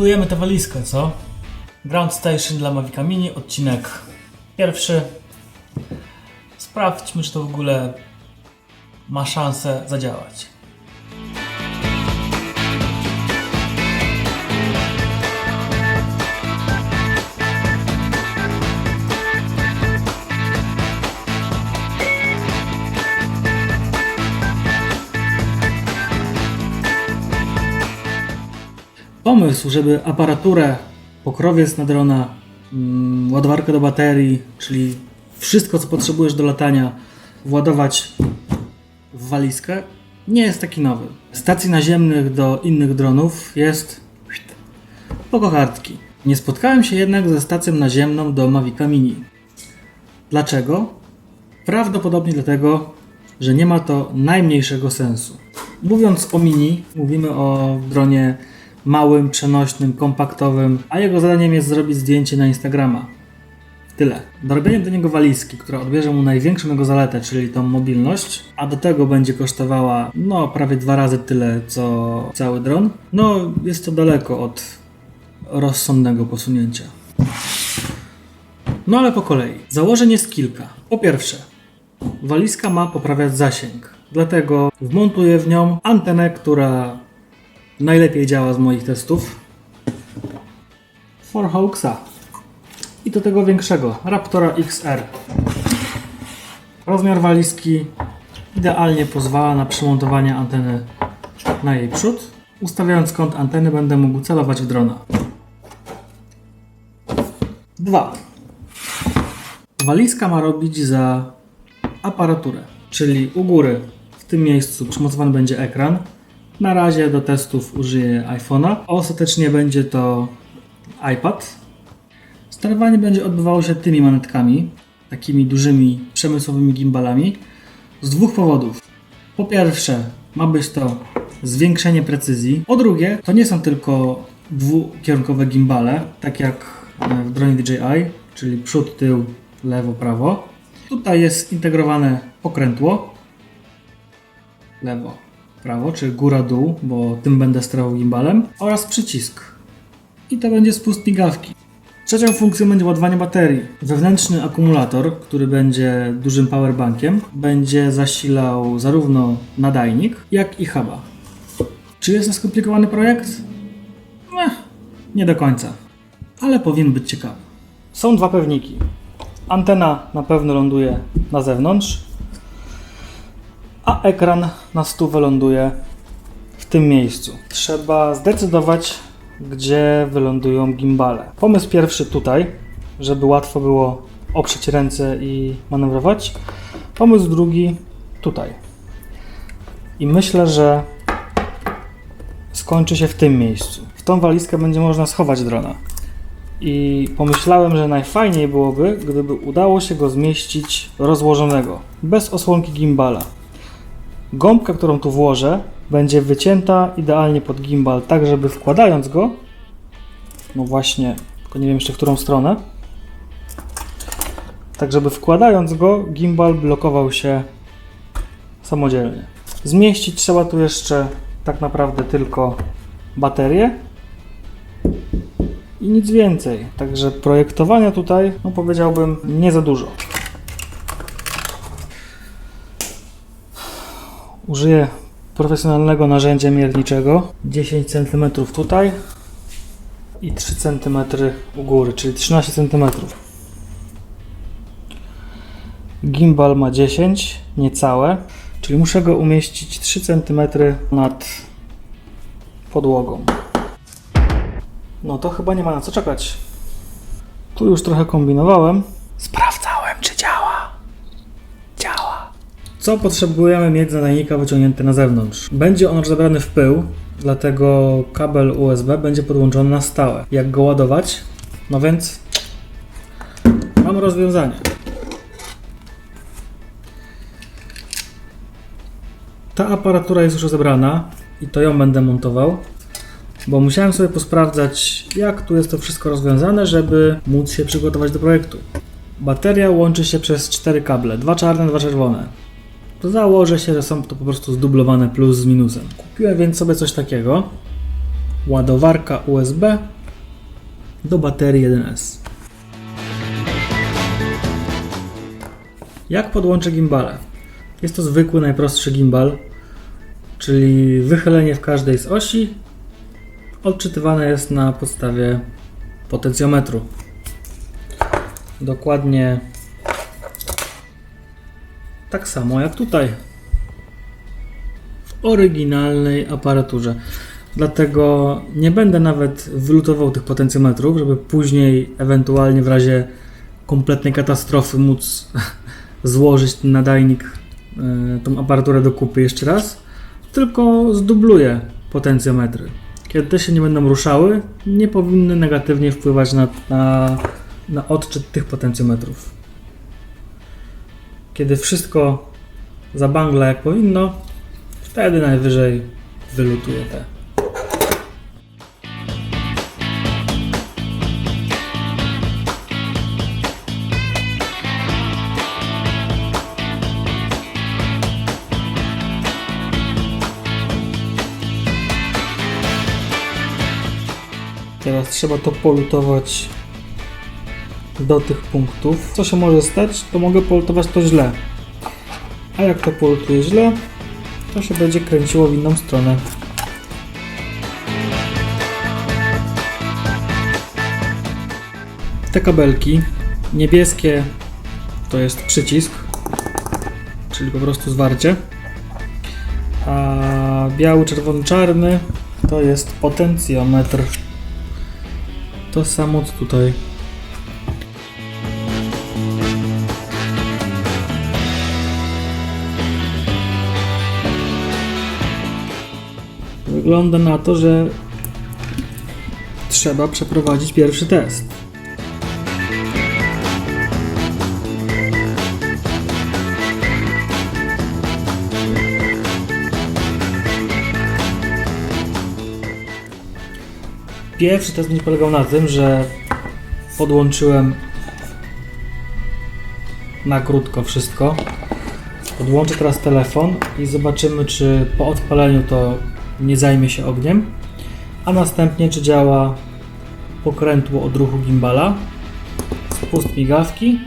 Zbudujemy tę walizkę, co? Ground Station dla Mavica Mini, odcinek pierwszy. Sprawdźmy, czy to w ogóle ma szansę zadziałać. Pomysł, żeby aparaturę, pokrowiec na drona, mm, ładowarkę do baterii, czyli wszystko, co potrzebujesz do latania, władować w walizkę, nie jest taki nowy. Stacji naziemnych do innych dronów jest po kochartki. Nie spotkałem się jednak ze stacją naziemną do Mavica Mini. Dlaczego? Prawdopodobnie dlatego, że nie ma to najmniejszego sensu. Mówiąc o Mini, mówimy o dronie małym, przenośnym, kompaktowym, a jego zadaniem jest zrobić zdjęcie na Instagrama. Tyle. Dorobienie do niego walizki, która odbierze mu największą jego zaletę, czyli tą mobilność, a do tego będzie kosztowała no prawie dwa razy tyle co cały dron, no jest to daleko od rozsądnego posunięcia. No ale po kolei. Założeń jest kilka. Po pierwsze, walizka ma poprawiać zasięg, dlatego wmontuję w nią antenę, która najlepiej działa z moich testów. Forhawksa. I do tego większego, Raptora XR. Rozmiar walizki idealnie pozwala na przymontowanie anteny na jej przód. Ustawiając kąt anteny będę mógł celować w drona. 2. Walizka ma robić za aparaturę, czyli u góry w tym miejscu przymocowany będzie ekran. Na razie do testów użyję iPhone'a. Ostatecznie będzie to iPad. Sterowanie będzie odbywało się tymi manetkami, takimi dużymi przemysłowymi gimbalami, z dwóch powodów. Po pierwsze, ma być to zwiększenie precyzji. Po drugie, to nie są tylko dwukierunkowe gimbale, tak jak w dronie DJI, czyli przód, tył, lewo, prawo. Tutaj jest integrowane pokrętło, lewo, prawo, czy góra-dół, bo tym będę sterował gimbalem, oraz przycisk. I to będzie spust migawki. Trzecią funkcją będzie ładowanie baterii. Wewnętrzny akumulator, który będzie dużym powerbankiem, będzie zasilał zarówno nadajnik, jak i huba. Czy jest to skomplikowany projekt? Ech, nie do końca, ale powinien być ciekawy. Są dwa pewniki. Antena na pewno ląduje na zewnątrz, a ekran na stówę ląduje w tym miejscu. Trzeba zdecydować, gdzie wylądują gimbale. Pomysł pierwszy tutaj, żeby łatwo było oprzeć ręce i manewrować. Pomysł drugi tutaj. I myślę, że skończy się w tym miejscu. W tą walizkę będzie można schować drona. I pomyślałem, że najfajniej byłoby, gdyby udało się go zmieścić rozłożonego, bez osłonki gimbala. Gąbka, którą tu włożę, będzie wycięta idealnie pod gimbal, tak żeby wkładając go, no właśnie, tylko nie wiem jeszcze w którą stronę, tak żeby wkładając go, gimbal blokował się samodzielnie. Zmieścić trzeba tu jeszcze tak naprawdę tylko baterię i nic więcej. Także projektowania tutaj, no powiedziałbym, nie za dużo. Użyję profesjonalnego narzędzia mierniczego 10 cm tutaj i 3 cm u góry, czyli 13 cm. Gimbal ma 10, niecałe, czyli muszę go umieścić 3 cm nad podłogą. No to chyba nie ma na co czekać. Tu już trochę kombinowałem. Sprawdzałem, czy działa. Co potrzebujemy mieć nadajnika wyciągnięte na zewnątrz? Będzie on już zabrany w pył, dlatego kabel USB będzie podłączony na stałe. Jak go ładować? No więc mam rozwiązanie. Ta aparatura jest już rozebrana i to ją będę montował, bo musiałem sobie posprawdzać, jak tu jest to wszystko rozwiązane, żeby móc się przygotować do projektu. Bateria łączy się przez cztery kable, dwa czarne, dwa czerwone. To założę się, że są to po prostu zdublowane plus z minusem. Kupiłem więc sobie coś takiego. ładowarka USB do baterii 1S. Jak podłączę gimbale? Jest to zwykły, najprostszy gimbal, czyli wychylenie w każdej z osi odczytywane jest na podstawie potencjometru. Dokładnie tak samo jak tutaj. W oryginalnej aparaturze. Dlatego nie będę nawet wylutował tych potencjometrów, żeby później, ewentualnie w razie kompletnej katastrofy, móc złożyć ten nadajnik, y, tą aparaturę do kupy jeszcze raz, tylko zdubluję potencjometry. Kiedy te się nie będą ruszały, nie powinny negatywnie wpływać na, na, na odczyt tych potencjometrów. Kiedy wszystko zabangla jak powinno, wtedy najwyżej wylutuję te. Teraz trzeba to polutować do tych punktów. Co się może stać, to mogę polutować to źle. A jak to polutuję źle, to się będzie kręciło w inną stronę. Te kabelki niebieskie to jest przycisk, czyli po prostu zwarcie. A biały, czerwony, czarny to jest potencjometr. To samo co tutaj. Wygląda na to, że trzeba przeprowadzić pierwszy test. Pierwszy test będzie polegał na tym, że podłączyłem na krótko wszystko. Podłączę teraz telefon i zobaczymy, czy po odpaleniu to nie zajmie się ogniem, a następnie czy działa pokrętło odruchu gimbala, spust migawki,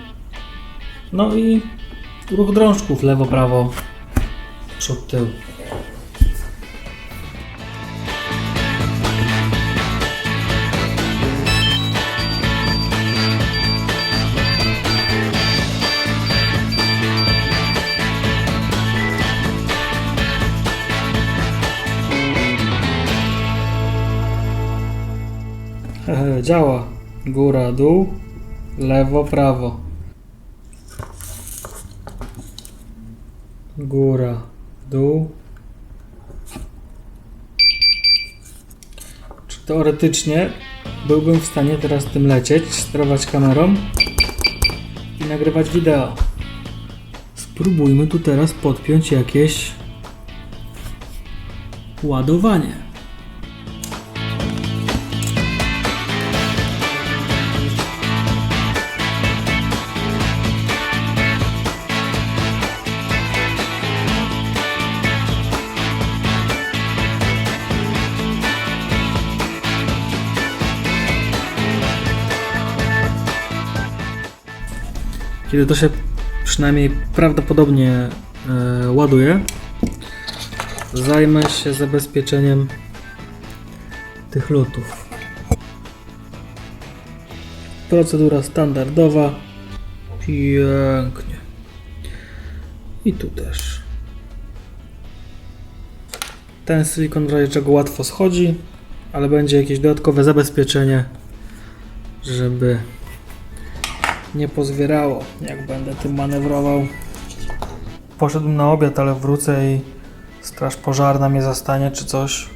no i ruch drążków lewo, prawo, przód, tył. Działa. Góra, dół, lewo, prawo. Góra, dół. Czy teoretycznie byłbym w stanie teraz tym lecieć, sterować kamerą i nagrywać wideo? Spróbujmy tu teraz podpiąć jakieś ładowanie. Kiedy to się przynajmniej prawdopodobnie e, ładuje, zajmę się zabezpieczeniem tych lutów. Procedura standardowa. Pięknie. I tu też. Ten silikon w razie czego łatwo schodzi, ale będzie jakieś dodatkowe zabezpieczenie, żeby nie pozwierało, jak będę tym manewrował. Poszedłem na obiad, ale wrócę i straż pożarna mnie zastanie czy coś.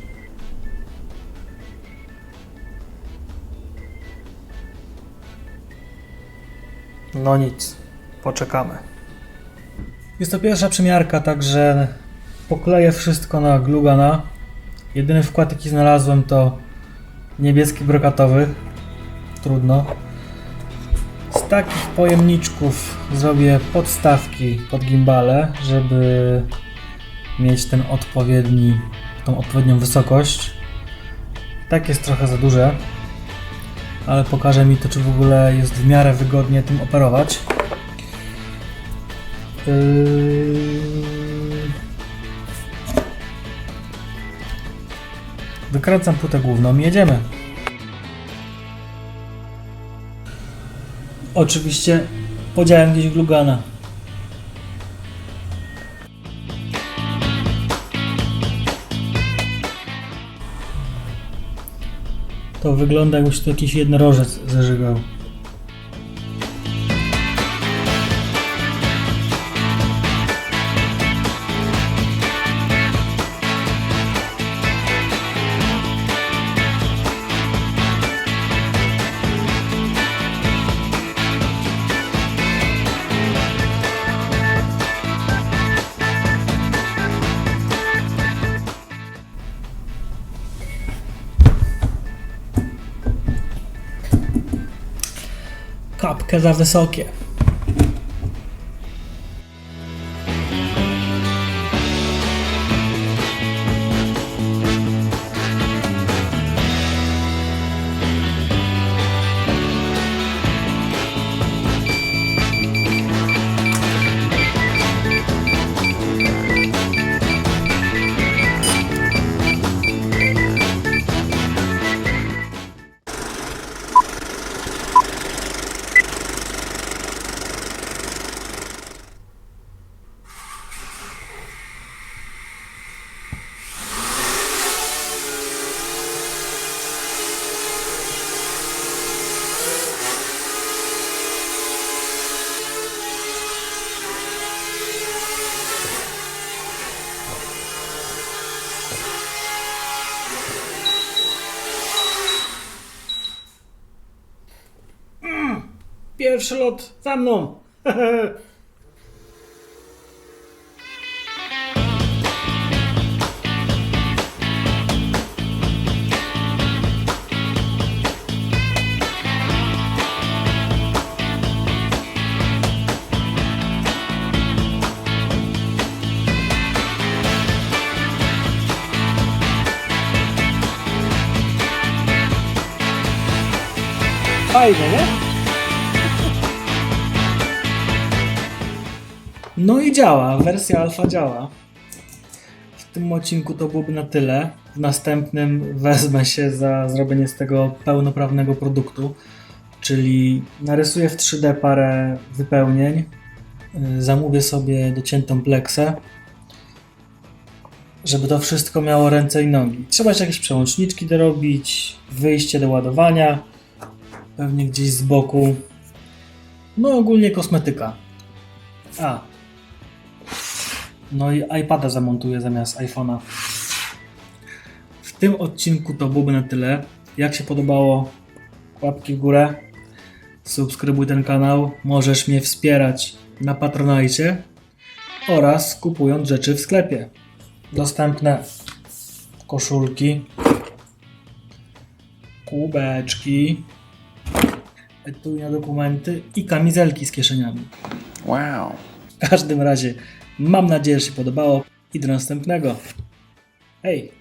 No nic, poczekamy. Jest to pierwsza przymiarka, także pokleję wszystko na glugana. Jedyny wkład jaki znalazłem to niebieski brokatowy. Trudno. Z takich pojemniczków zrobię podstawki pod gimbale, żeby mieć ten odpowiedni, tą odpowiednią wysokość. Tak jest trochę za duże, ale pokaże mi to, czy w ogóle jest w miarę wygodnie tym operować. Yy... Wykręcam płytę główną i jedziemy. Oczywiście podziałem gdzieś glugana. To wygląda jakby się tu jakiś jednorożec zażygał. Kapkę za wysokie. Pierwszy lot za mną. Fajnie, nie? No i działa, wersja alfa działa. W tym odcinku to byłoby na tyle. W następnym wezmę się za zrobienie z tego pełnoprawnego produktu, czyli narysuję w 3D parę wypełnień, yy, zamówię sobie dociętą pleksę, żeby to wszystko miało ręce i nogi. Trzeba jeszcze jakieś przełączniczki dorobić, wyjście do ładowania, pewnie gdzieś z boku. No ogólnie kosmetyka. A, no i iPada zamontuję zamiast iPhone'a. W tym odcinku to byłoby na tyle. Jak się podobało, łapki w górę. Subskrybuj ten kanał. Możesz mnie wspierać na Patronite oraz kupując rzeczy w sklepie. Dostępne koszulki, kubeczki, etui na dokumenty i kamizelki z kieszeniami. Wow. W każdym razie mam nadzieję, że się podobało i do następnego. Hej!